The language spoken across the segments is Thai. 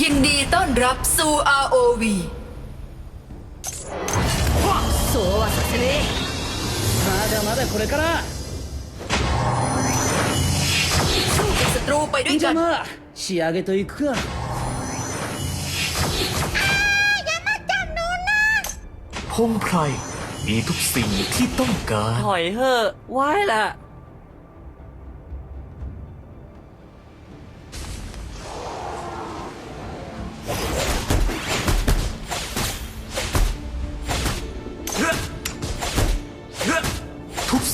ยินดีต้อนรับสู่ ROV そうはさせねまだまだこれから สู้กับศัตรูไปด้วย じ กั ゃ น まあ仕上げといくか พงไพรมีทุกสิ่งที่ต้องการ ถอยเถอะไหว้ละ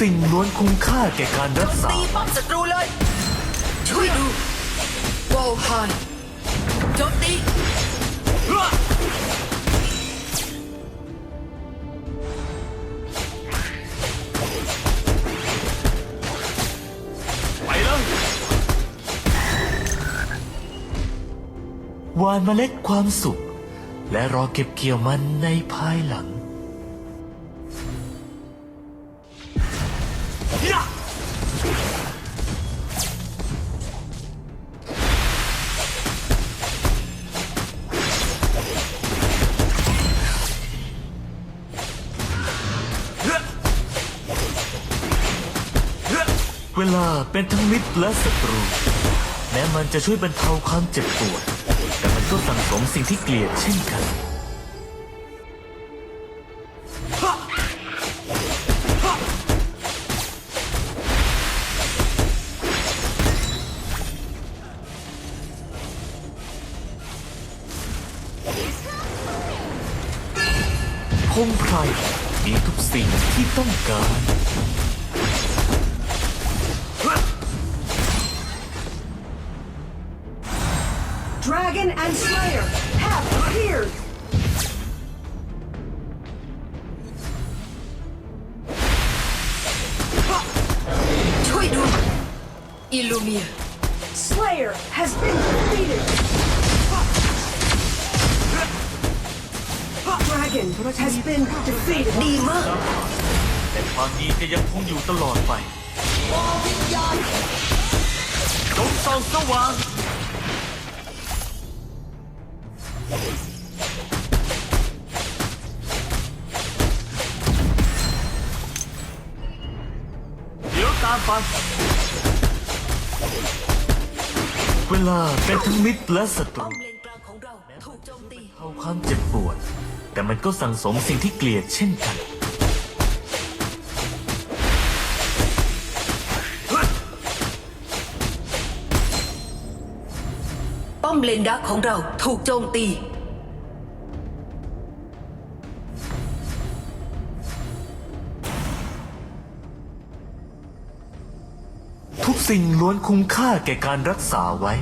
สิ่งล้วนคุ้มค่าแก่การรักษา ตีป้อมศัตรูเลย ช่วยดูวอลไฮโจมตีไปเลยหวานเมล็ดความสุข และรอเก็บเกี่ยวมันในภายหลัง เป็นทั้งมิตรและศัตรู แม้มันจะช่วยบรรเทาความเจ็บปวด แต่มันก็สั่งสมสิ่งที่เกลียดเช่นกันพงไพรมีทุกสิ่งที่ต้องการ Dragon and Slayer have appeared! ช่วยดูอิลูเมีย Slayer has been defeated! Dragon has been defeated! ดีมาก แต่ความดีจะยังคงอยู่ตลอดไปจงส่องสว่าง ามไปเวลาเป็นทั้งมิตรและศัตป้อรูมเลนกลางของเราถูกโจมตีเอาความเจ็บปวด แต่มันก็สั่งสมสิ่งที่เกลียดเช่นกันป้อมเลนดักของเราถูกโจมตี สิ่งล้วนคุ้มค่าแก่การรักษาไว้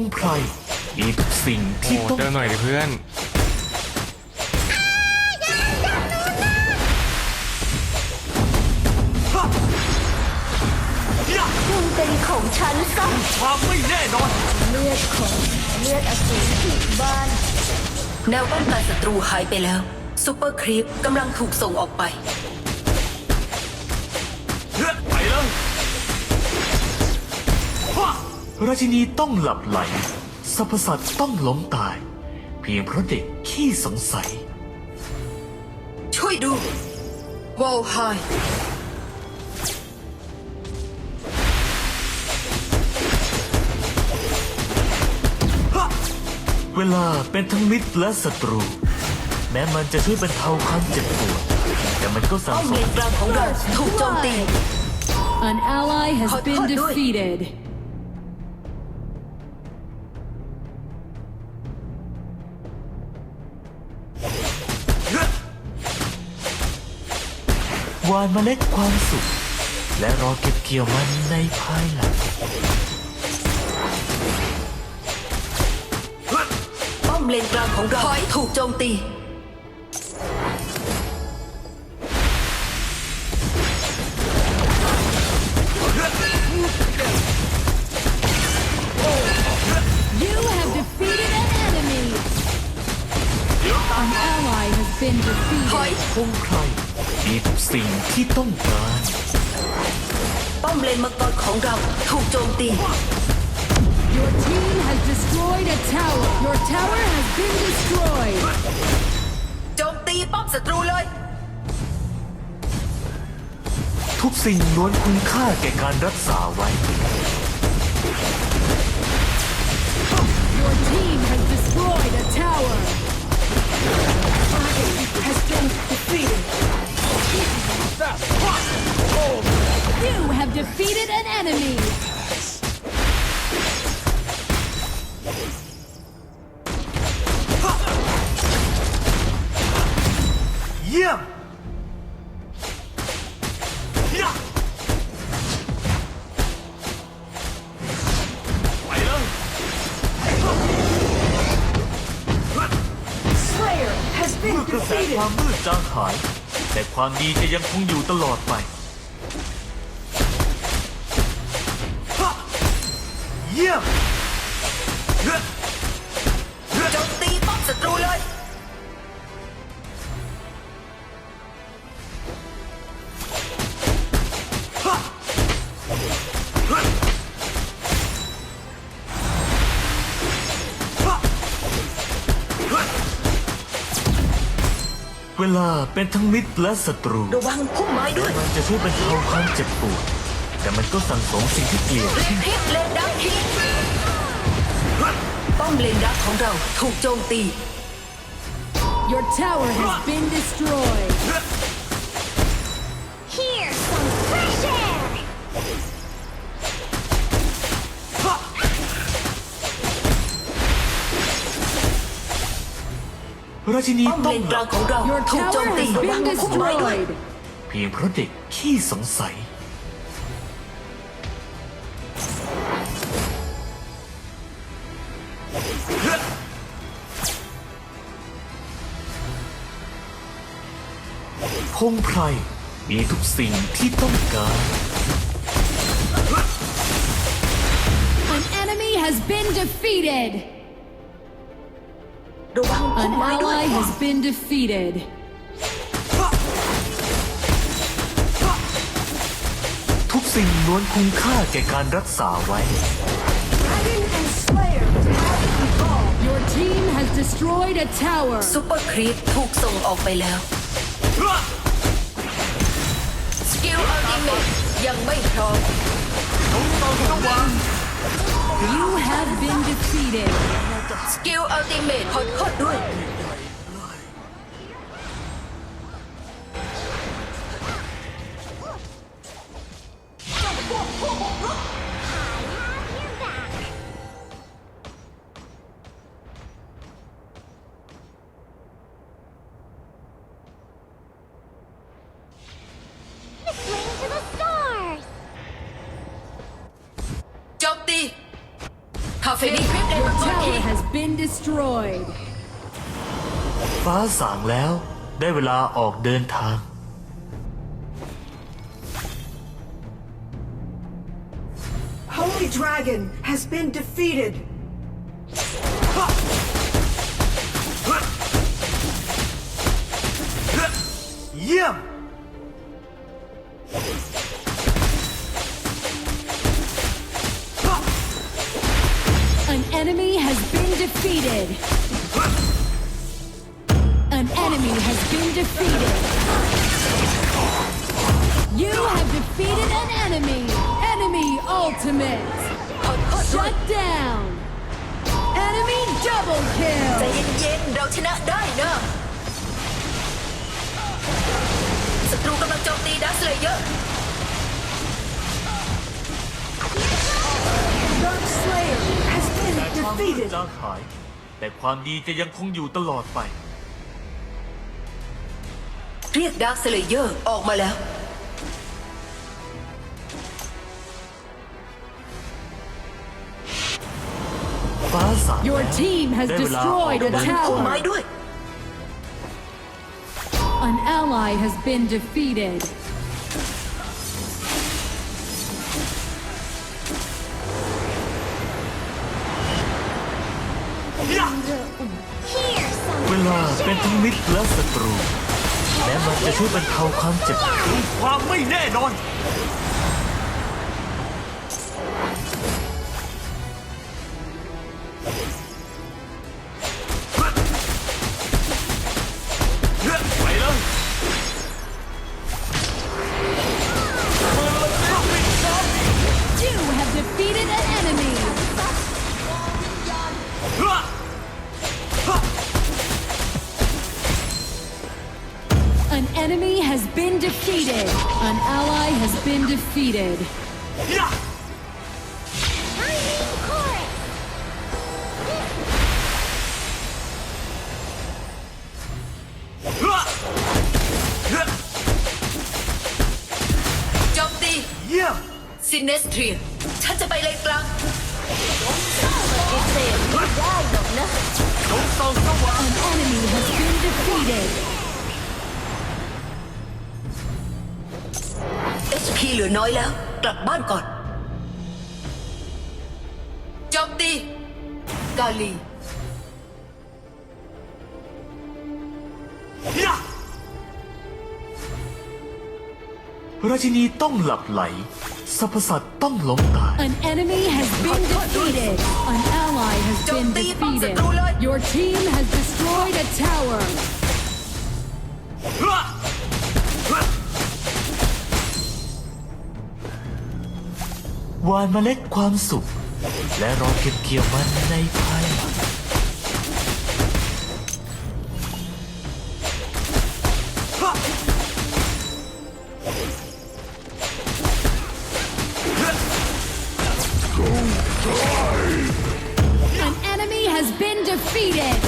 งไพรมีทุกสิ่งที่โอ้ต้องเจอหน่อยดิเพื่อนคุณเป็นของฉันซะความไม่แน่นอน เลือดของเลือดอสูรผิดบ้าน แนวป้องกันศัตรูหายไปแล้วซูเปอร์ครีปกำลังถูกส่งออกไปไป ราชินีต้องหลับไหลสรรพสัตว์ต้องล้มตาย เพียงเพราะเด็กขี้สงสัย ช่วยดูวอลไฮเวลาเป็นทั้งมิตรและศัตรู แม้มันจะช่วยบรรเทาความเจ็บปวดแต่มันก็สั่งป้อมสเลมนกลางของเราถูกโจมตี An ally has Hot- been hot do it. defeated. วานเมล็ดความสุข และรอเก็บเกี่ยวมันในภายหลัง ป้อมเลนกลางของเราถูกโจมตี You have ใคร มีทุกสิ่งที่ต้องการป้อมเลนมังกรของเราถูกโจมตี Your team has destroyed a tower. Your tower has been destroyed. โจมตีป้อมศัตรูเลย ทุกสิ่งล้วนคุณค่าแก่การรักษาไว้ Your team has destroyed a tower. Dragon has been defeated. You have defeated an enemy! Yeah! Slayer has been defeated! แต่ความดีจะยังคงอยู่ตลอดไป เยี่ยม เวลาเป็นทั้งมิตรและศัตรูระวังพุ่มไม้ด้วย มันจะช่วยบรรเทาความเจ็บปวด แต่มันก็สั่งสมสิ่งที่เกลียดเรดพิษเลนดักทีป้อมเลนดักของเราถูกโจมตี Your tower has been destroyed. ราชินีป้อมต้เลองนหกลัลางบของเรา Your ถูกโจม tower ตี has ระวัง been พุ่มไม้ด้วย destroyed. เพียงเพราะเด็กขี้สงสัย พงไพรมีทุกสิ่งที่ต้องการ An enemy has been defeated. ระวังพุ่ An มไม้ด้วย ally has been defeated. ทุกสิ่งล้วนคุ้มค่าแก่การรักษาไว้ Dragon and Slayer have evolved. Your team has destroyed a tower. ซุปเปอร์ครีปถูกส่งออกไปแล้ว สกิลอัลติเมทยังไม่พร้อม You have been defeated. สกิล อัลติเมทขอโทษด้วย destroyed. ฟ้าสางแล้ว ได้เวลาออกเดินทาง Holy Dragon has been defeated. เยี่ยม defeated. An enemy has been defeated. You have defeated an enemy. Enemy ultimate. ขอโทษด้วย Shut down. Enemy double ใจ kill. เย็นๆ เราชนะได้นะศัตรูกำลังโจมตีดัสเลเยอร์ ความมืด defeated. จางหาย แต่ความดีจะยังคงอยู่ตลอดไป เรียกดักเลเยอร์ออกมาแล้ว ฟ้าสาง Your team has ได้เวลาออก destroyed a เดินพุ่มไม้ tower. ด้วย An ally has been defeated. เวลาเป็นทั้งมิตรและศัตรูแม้มันจะช่วยบรรเทาความเจ็บปวดความไม่แน่นอน defeated. เหลือน้อยแล้ว กลับบ้านก่อนโจมตี กาลีราชินีต้องหลับไหลสรรพสัตว์ต้องล้มตาย An enemy has been defeated. An ally has been Don't be defeated. impossible. Your team has destroyed a tower. หวานเมล็ดความสุข และรอเก็บเกี่ยวมันในภายหลัง An enemy has been defeated.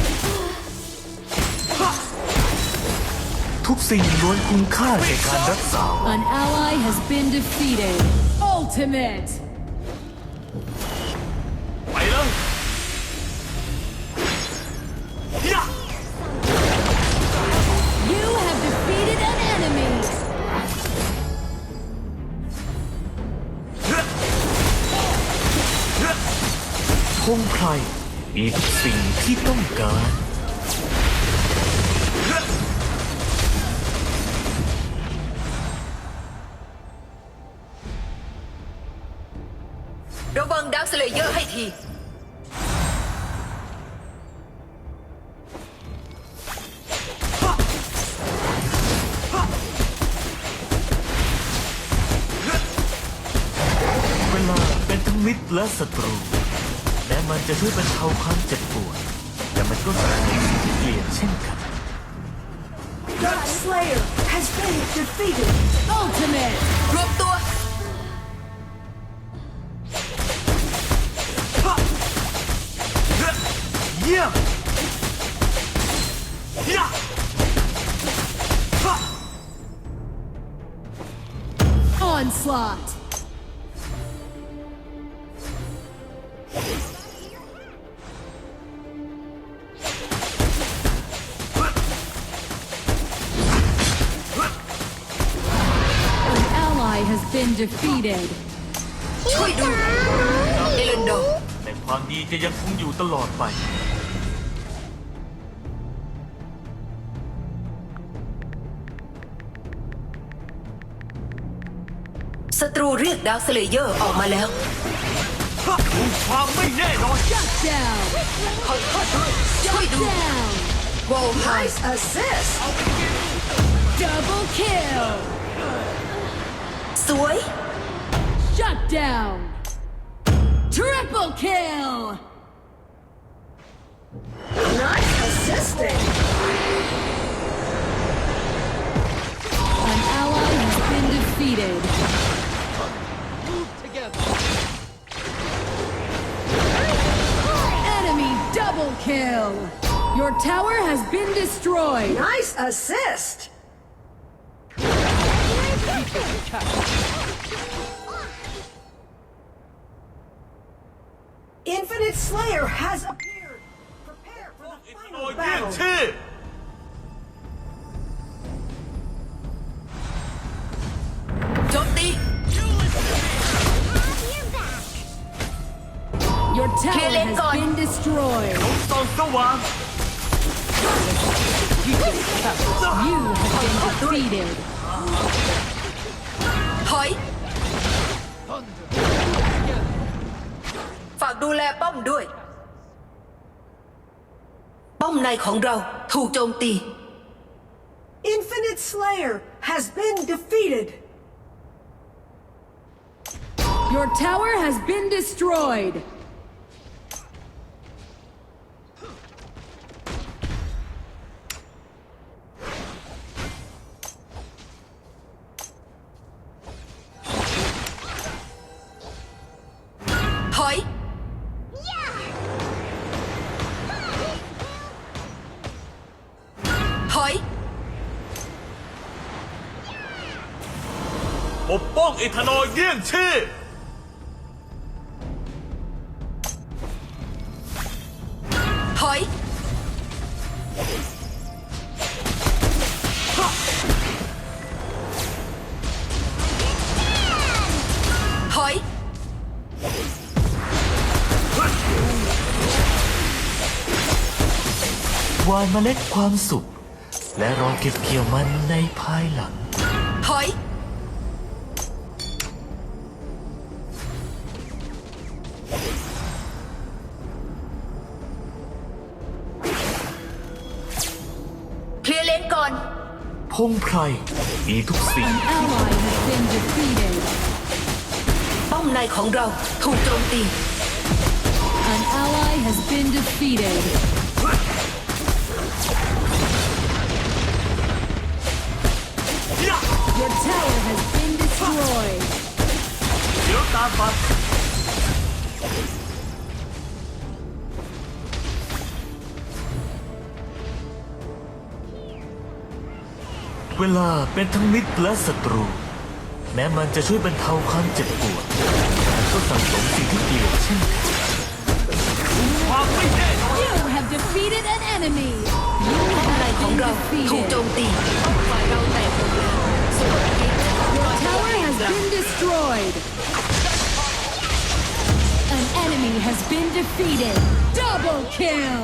ทุกสิ่งล้วนคุ้มค่าแก่การรักษา An ally has been defeated. Ultimate. มิตรและศัตรูแม้มันจะช่วยบรรเทาความเจ็บปวดแต่มันก็สร้างสิ่งที่เกลียดเช่นกัน Dark Slayer has been defeated. Ultimate. รวมตัว เยี่ยมยะ Onslaught. Defeated. ช่วยดูเอเลนโดแต่ความดีจะยังคงอยู่ตลอดไป ศัตรูเรียกดักสเลเยอร์ออกมาแล้วความไม่แน่นอน Shut down. ขอโทษด้วยช่วยดู Down. โวลไฮ Nice assist. Double kill. สว ย Shut down. Triple kill. Nice assisting. An ally has been defeated. Enemy double kill. Your tower has been destroyed. Nice assist. Infinite Slayer has appeared. for เยี่ยง battle. ชื่อโจมตี Your tower Kill it, has God. been destroyed. ส่องสว่าง You have been defeated. ถอยฝากดูแลป้อมด้วย ป้อมในของเราถูกโจมตี Infinite Slayer has been defeated. Your tower has been destroyed. ปกป้องเอทานอลเยี่ยงชื่อถอยถอยวานเมล็ดความสุข และรอเก็บเกี่ยวมันในภายหลัง พงไพรมีทุกสิ่ง Ally has been defeated. ป้อมในของเราถูกโจมตี An ally has been defeated. Your tower has been destroyed. เดี๋ยวตามมา เวลาเป็นทั้งมิตรและศัตรู แม้มันจะช่วยบรรเทาความเจ็บปวดก็สั่งสมสิ่งที่เกลียดเช่นความไม่แน่นอน You have defeated an enemy. You ป้อมในของเราถูกโจ defeated. มตีฝ่ายเราแตกหมดแล้ว Your tower has been destroyed. An enemy has been defeated. Double kill.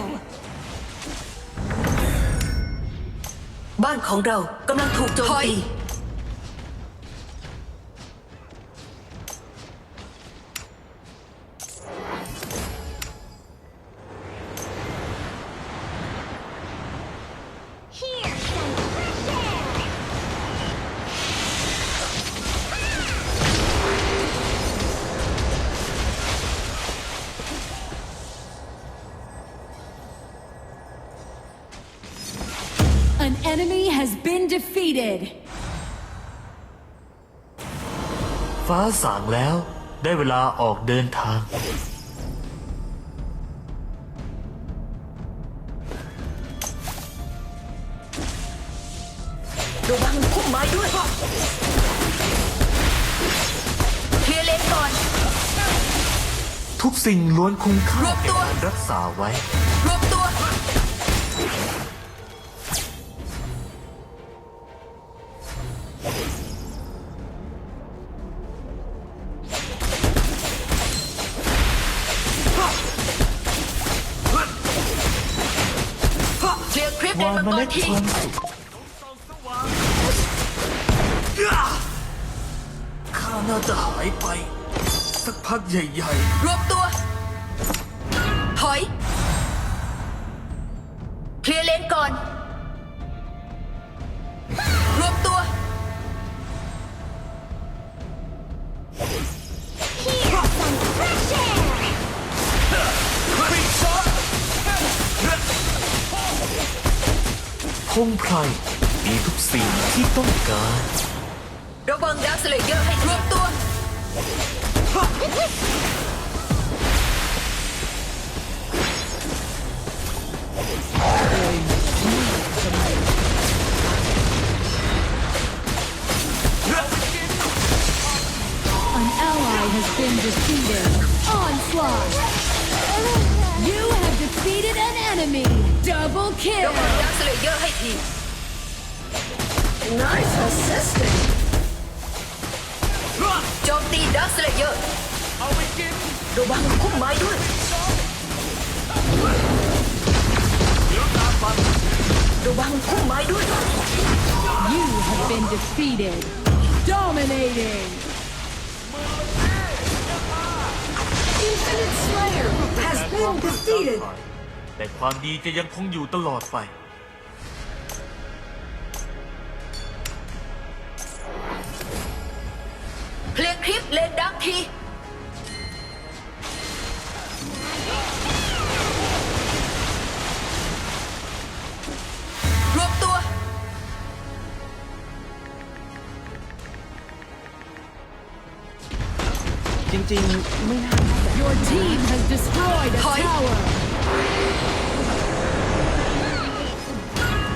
บ้านของเรากำลังถูกโจมตี สางแล้ว ได้เวลาออกเดินทาง ระวังพุ่มไม้ด้วยเคลียร์เลนก่อน ทุกสิ่งล้วนคุ้มค่ารวบแก่ตัว การรักษาไว้ รวบตัว ทีความสุขข้าน่าจะหายไป สักพักใหญ่รวบตัว งไพรมีทุกสิ่งที่ต้องการ ระวังดาวสเลเยอร์ให้รวบตัว An ally has been defeated. Onslaught. You have defeated an enemy. enemy. Double เดี๋ยว kill. ก่อนดักสเลเยอร์ให้ที Nice assisting. โจมตีดักสเลเยอร์เอาไปกินระวังพุ่มไม้ด้วยเดี๋ยวตามฟันระวังพุ่มไม้ด้วย You have been defeated. Dominating. Infinite Slayer has แต่ความ been มืดจาง defeated. หายแต่ความดีจะยังคงอยู่ตลอดไป เพลงคลิปเลนดักที จริงๆไม่น่า Your team has destroyed a Hi. tower.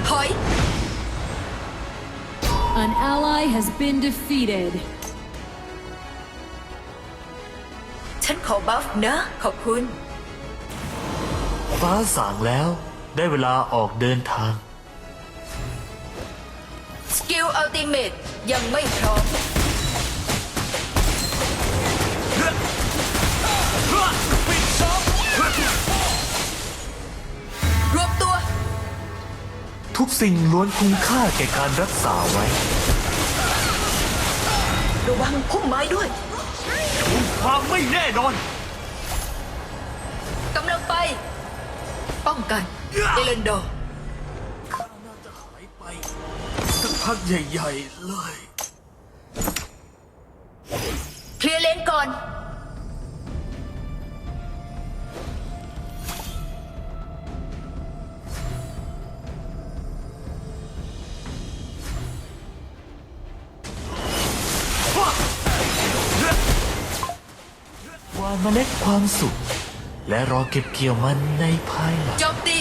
ถอย An ally has been defeated. ฉันขอบัฟนะ ขอบคุณ ฟ้าสางแล้ว ได้เวลาออกเดินทาง สกิลอัลติเมตยังไม่พร้อม ทุกสิ่งล้วนคุ้มค่าแก่การรักษาไว้ ระวังพุ่มไม้ด้วย ความไม่แน่นอน กำลังไป ป้องกันเอเลนโดอร์สักพักใหญ่ ๆ เลย เคลียร์เลนก่อน เมล็ดความสุข และรอเก็บเกี่ยวมันในภายหลัง โจมตี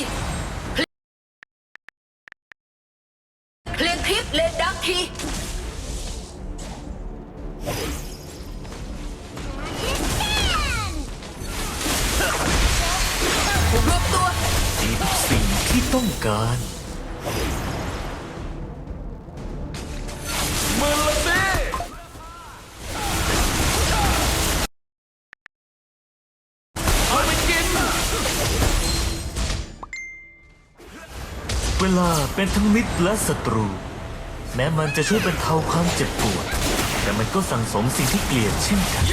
เป็นทั้งมิตรและศัตรู แม้มันจะช่วยบรรเทาความเจ็บปวด แต่มันก็สั่งสมสิ่งที่เกลียดเช่นกัน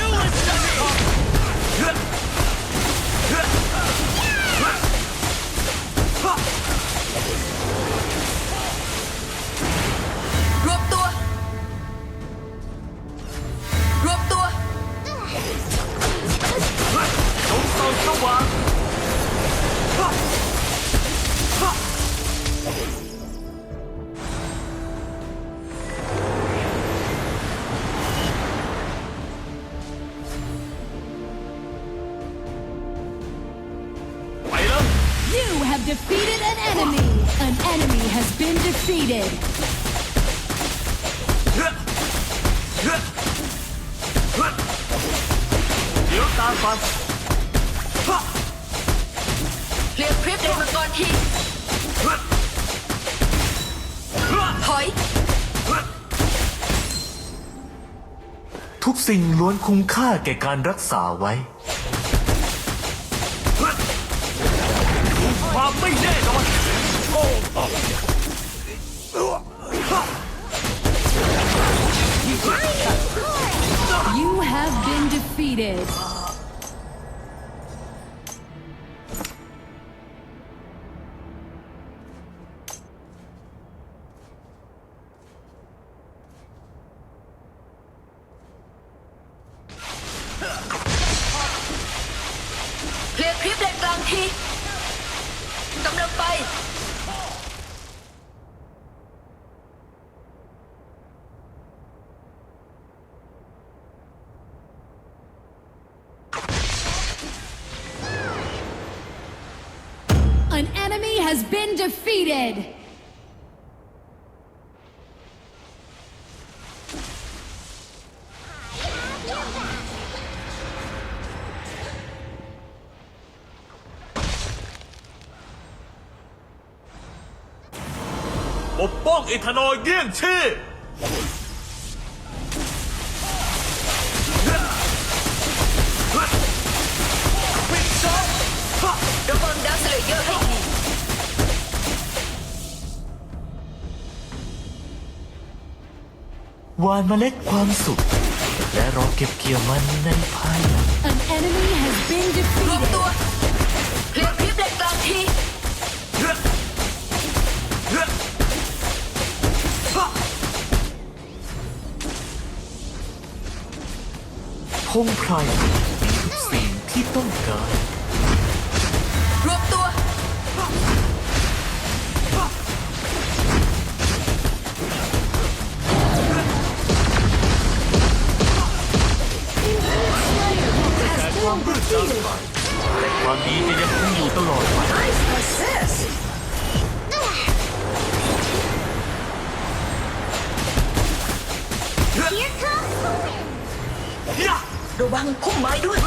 ทีถอย ทุกสิ่งล้วนคุ้มค่าแก่การรักษาไว้ has been defeated! Oppong หวานเมล็ดความสุข และรอเก็บเกี่ยวมันในภายหลัง An enemy has been รวม defeated. ตัวเคลียร์คลิปเหล็กกลางทีพงไพรมีทุกสิ่งที่ต้องการ ความมืดจางไปแต่ความดีจะยังคงอยู่ตลอดไป Nice assist. Here comes the wind. ระวังพุ่มไม้ด้วย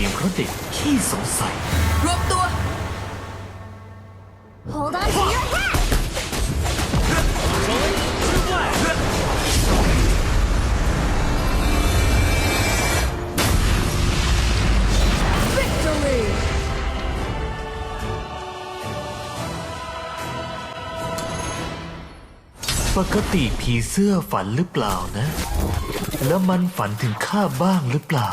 เพียงเพราะเด็กขี้สงสัย รวมตัว Hold on to your hat. ปกติผีเสื้อฝันหรือเปล่านะ แล้วมันฝันถึงข้าบ้างหรือเปล่า